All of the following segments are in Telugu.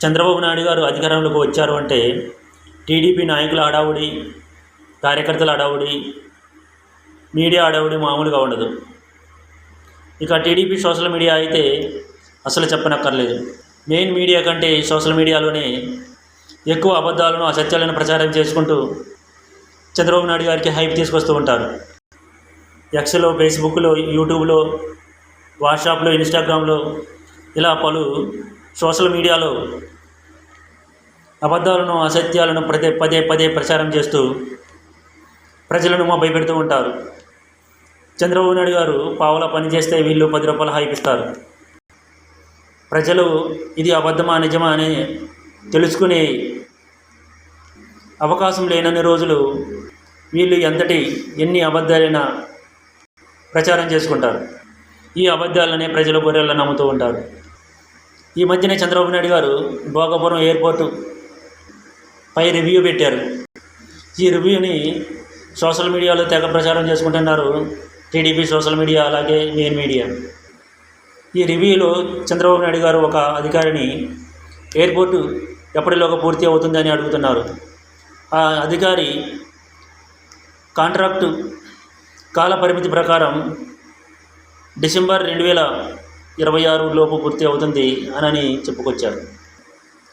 చంద్రబాబు నాయుడు గారు అధికారంలోకి వచ్చారు అంటే టీడీపీ నాయకుల హడావుడి కార్యకర్తల హడావుడి మీడియా అడావుడి మామూలుగా ఉండదు. ఇక టీడీపీ సోషల్ మీడియా అయితే అసలు చెప్పనక్కర్లేదు. మెయిన్ మీడియా కంటే సోషల్ మీడియాలోనే ఎక్కువ అబద్ధాలను అసత్యాలను ప్రచారం చేసుకుంటూ చంద్రబాబు నాయుడు గారికి హైప్ తీసుకొస్తూ ఉంటారు. ఎక్స్లో ఫేస్బుక్లో యూట్యూబ్లో వాట్సాప్లో ఇన్స్టాగ్రామ్లో ఇలా పలు సోషల్ మీడియాలో అబద్ధాలను అసత్యాలను పదే పదే పదే ప్రచారం చేస్తూ ప్రజలను భయపెడుతూ ఉంటారు. చంద్రబాబు నాయుడు గారు పావులా పని చేస్తే వీళ్ళు పది రూపాయలు హాయిపిస్తారు ప్రజలు ఇది అబద్ధమా నిజమా అని తెలుసుకునే అవకాశం లేనన్ని రోజులు వీళ్ళు ఎంతటి ఎన్ని అబద్ధాలైనా ప్రచారం చేసుకుంటారు. ఈ అబద్ధాలనే ప్రజలు గొర్రెలను నమ్ముతూ ఉంటారు. ఈ మధ్యనే చంద్రబాబు నాయుడు గారు భోగాపురం ఎయిర్పోర్టు పై రివ్యూ పెట్టారు. ఈ రివ్యూని సోషల్ మీడియాలో తెగ ప్రచారం చేసుకుంటున్నారు టీడీపీ సోషల్ మీడియా అలాగే మెయిన్ మీడియా. ఈ రివ్యూలో చంద్రబాబు నాయుడు గారు ఒక అధికారిని ఎయిర్పోర్టు ఎప్పటిలోగా పూర్తి అవుతుందని అడుగుతున్నారు. ఆ అధికారి కాంట్రాక్టు కాల పరిమితి ప్రకారం డిసెంబర్ రెండు వేల ఇరవై ఆరు లోపు పూర్తి అవుతుంది అని చెప్పుకొచ్చారు.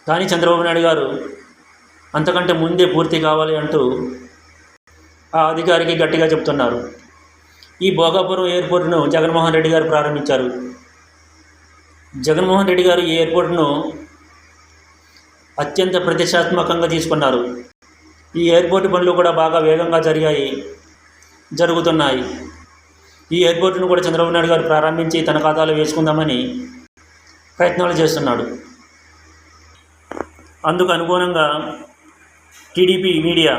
కానీ చంద్రబాబు నాయుడు గారు అంతకంటే ముందే పూర్తి కావాలి అంటూ ఆ అధికారికి గట్టిగా చెప్తున్నారు. ఈ భోగాపురం ఎయిర్పోర్ట్ను జగన్మోహన్ రెడ్డి గారు ప్రారంభించారు. జగన్మోహన్ రెడ్డి గారు ఈ ఎయిర్పోర్ట్ను అత్యంత ప్రతిష్టాత్మకంగా తీసుకున్నారు. ఈ ఎయిర్పోర్ట్ పనులు కూడా బాగా వేగంగా జరిగాయి జరుగుతున్నాయి. ఈ ఎయిర్పోర్ట్ను కూడా చంద్రబాబు నాయుడు గారు ప్రారంభించి తన ఖాతాలో వేసుకుందామని ప్రయత్నాలు చేస్తున్నాడు. అందుకు అనుగుణంగా టీడీపీ మీడియా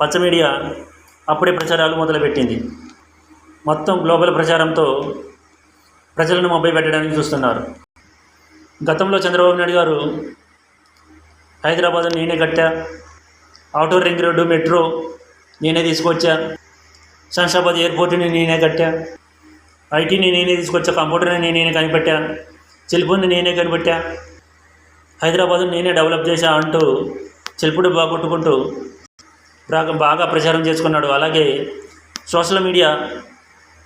పచ్చ మీడియా అప్పుడే ప్రచారాలు మొదలుపెట్టింది. మొత్తం గ్లోబల్ ప్రచారంతో ప్రజలను మొబ్బై పెట్టడానికి చూస్తున్నారు. గతంలో చంద్రబాబు నాయుడు గారు హైదరాబాద్ నేనే కట్టా ఆటో రింగ్ రోడ్డు మెట్రో నేనే తీసుకొచ్చా శంషాబాద్ ఎయిర్పోర్ట్ని నేనే కట్టా. ఐటీని నేనే తీసుకొచ్చా కంప్యూటర్ని నేనే కనిపెట్టా సెల్ఫోన్ని నేనే కనిపెట్టా. హైదరాబాద్ని నేనే డెవలప్ చేశా అంటూ చెల్పుడు బాగొట్టుకుంటూ బాగా బాగా ప్రచారం చేసుకున్నాడు. అలాగే సోషల్ మీడియా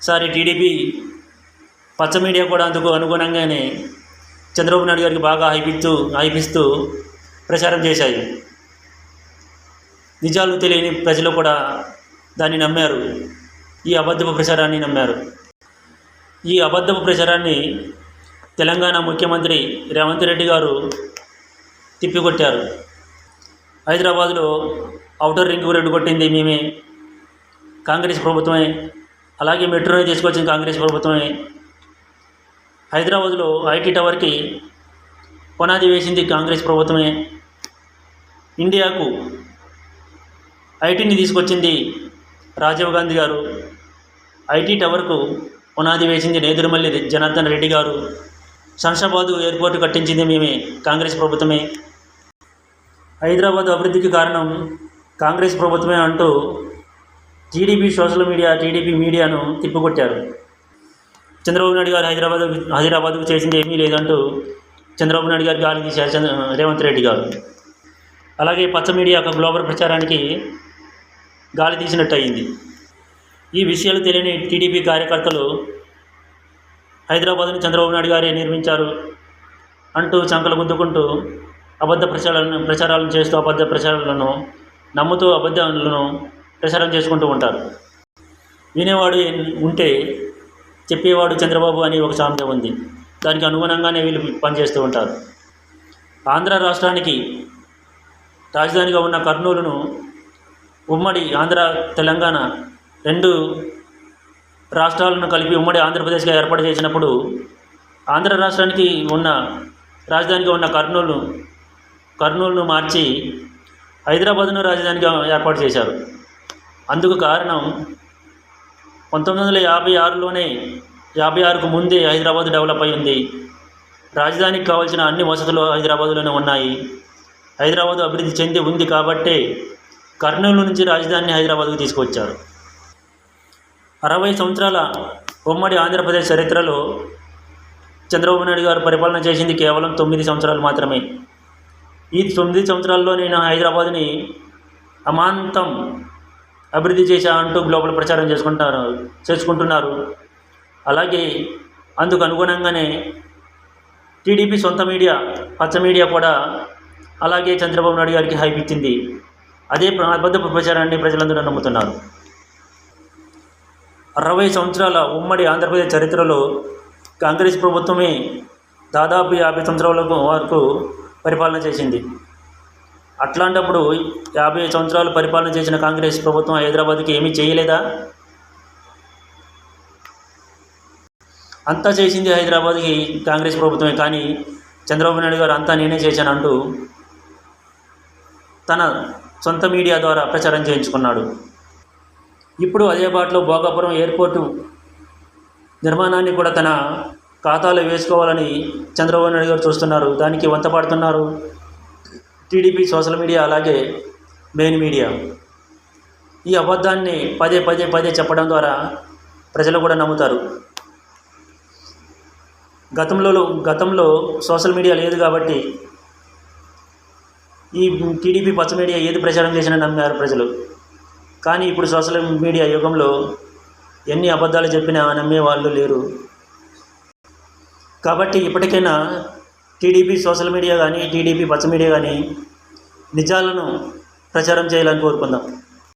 సారీ టీడీపీ పచ్చ మీడియా కూడా అందుకు అనుగుణంగానే చంద్రబాబు నాయుడు గారికి బాగా హైపిస్తూ హైపిస్తూ ప్రచారం చేశాయి. నిజాలు తెలియని ప్రజలు కూడా దాన్ని నమ్మారు. ఈ అబద్ధపు ప్రచారాన్ని నమ్మారు. ఈ అబద్ధపు ప్రచారాన్ని తెలంగాణ ముఖ్యమంత్రి రేవంత్ రెడ్డి గారు తిప్పికొట్టారు. హైదరాబాదులో ఔటర్ రింగ్ రోడ్డు కొట్టింది మేమే. కాంగ్రెస్ ప్రభుత్వమే. అలాగే మెట్రోని తీసుకొచ్చింది కాంగ్రెస్ ప్రభుత్వమే. హైదరాబాద్లో ఐటీ టవర్కి పునాది వేసింది కాంగ్రెస్ ప్రభుత్వమే. ఇండియాకు ఐటీని తీసుకొచ్చింది రాజీవ్ గాంధీ గారు ఐటీ టవర్కు పునాది వేసింది నేదురుమల్లి జనార్దన్ రెడ్డి గారు. శంషాబాదు ఎయిర్పోర్ట్ కట్టించింది మేమే కాంగ్రెస్ ప్రభుత్వమే. హైదరాబాద్ అభివృద్ధికి కారణం కాంగ్రెస్ ప్రభుత్వమే అంటూ టీడీపీ సోషల్ మీడియా టీడీపీ మీడియాను తిప్పికొట్టారు. చంద్రబాబు నాయుడు గారు హైదరాబాద్ హైదరాబాద్కు చేసింది ఏమీ లేదంటూ చంద్రబాబు నాయుడు గారు గాలి తీశారు రేవంత్ రెడ్డి గారు. అలాగే పచ్చ మీడియా యొక్క గ్లోబల్ ప్రచారానికి గాలి తీసినట్టు అయింది ఈ విషయాలు తెలియని టీడీపీ కార్యకర్తలు హైదరాబాద్ను చంద్రబాబు నాయుడు గారే నిర్మించారు అంటూ చంకలు గుద్దుకుంటూ అబద్ధ ప్రచారాలను ప్రచారాలను చేస్తూ అబద్ధ ప్రచారాలను నమ్ముతూ అబద్ధాలను ప్రచారం చేసుకుంటూ ఉంటారు. వినేవాడు ఉంటే చెప్పేవాడు చంద్రబాబు అని ఒక సామెత ఉంది. దానికి అనుగుణంగానే వీళ్ళు పనిచేస్తూ ఉంటారు. ఆంధ్ర రాష్ట్రానికి రాజధానిగా ఉన్న కర్నూలును ఉమ్మడి ఆంధ్ర తెలంగాణ రెండు రాష్ట్రాలను కలిపి ఉమ్మడి ఆంధ్రప్రదేశ్గా ఏర్పాటు చేసినప్పుడు ఆంధ్ర రాష్ట్రానికి ఉన్న రాజధానిగా ఉన్న కర్నూలు కర్నూలును మార్చి హైదరాబాదును రాజధానిగా ఏర్పాటు చేశారు. అందుకు కారణం పంతొమ్మిది వందల యాభై ఆరులోనే యాభై ఆరుకు ముందే హైదరాబాద్ డెవలప్ అయి ఉంది. రాజధానికి కావాల్సిన అన్ని వసతులు హైదరాబాదులోనే ఉన్నాయి. హైదరాబాదు అభివృద్ధి చెంది ఉంది కాబట్టే కర్నూలు నుంచి రాజధానిని హైదరాబాద్కు తీసుకొచ్చారు అరవై సంవత్సరాల ఉమ్మడి ఆంధ్రప్రదేశ్ చరిత్రలో చంద్రబాబు నాయుడు గారు పరిపాలన చేసింది కేవలం తొమ్మిది సంవత్సరాలు మాత్రమే. ఈ తొమ్మిది సంవత్సరాల్లో నేను హైదరాబాద్ని అమాంతం అభివృద్ధి చేశా అంటూ గ్లోబల్ ప్రచారం చేసుకుంటారు చేసుకుంటున్నారు. అలాగే అందుకు అనుగుణంగానే టీడీపీ సొంత మీడియా పచ్చ మీడియా కూడా అలాగే చంద్రబాబు నాయుడు గారికి హైప్ ఇచ్చింది. అదే అబద్ధ ప్రచారాన్ని ప్రజలందరూ నమ్ముతున్నారు. అరవై సంవత్సరాల ఉమ్మడి ఆంధ్రప్రదేశ్ చరిత్రలో కాంగ్రెస్ ప్రభుత్వమే దాదాపు యాభై సంవత్సరాల వరకు పరిపాలన చేసింది. అట్లాంటప్పుడు యాభై సంవత్సరాలు పరిపాలన చేసిన కాంగ్రెస్ ప్రభుత్వం హైదరాబాద్కి ఏమీ చేయలేదా? అంతా చేసింది హైదరాబాద్కి కాంగ్రెస్ ప్రభుత్వమే కానీ చంద్రబాబు నాయుడు గారు అంతా నేనే చేశాను అంటూ తన సొంత మీడియా ద్వారా ప్రచారం చేయించుకున్నాడు. ఇప్పుడు అదే బాటలో భోగాపురం ఎయిర్పోర్టు నిర్మాణాన్ని కూడా తన ఖాతాలో వేసుకోవాలని చంద్రబాబు నాయుడు గారు చూస్తున్నారు. దానికి వంత పడుతున్నారు టీడీపీ సోషల్ మీడియా అలాగే మెయిన్ మీడియా. ఈ అబద్ధాన్ని పదే పదే పదే చెప్పడం ద్వారా ప్రజలు కూడా నమ్ముతారు. గతంలో గతంలో సోషల్ మీడియా లేదు కాబట్టి ఈ టీడీపీ పచ్చ మీడియా ఏది ప్రచారం చేసినా నమ్మారు ప్రజలు. కానీ ఇప్పుడు సోషల్ మీడియా యుగంలో ఎన్ని అబద్ధాలు చెప్పినా నమ్మే వాళ్ళు లేరు. కాబట్టి ఇప్పటికైనా టీడీపీ సోషల్ మీడియా కానీ టీడీపీ పచ్చ మీడియా కానీ నిజాలను ప్రచారం చేయాలని కోరుకుందాం.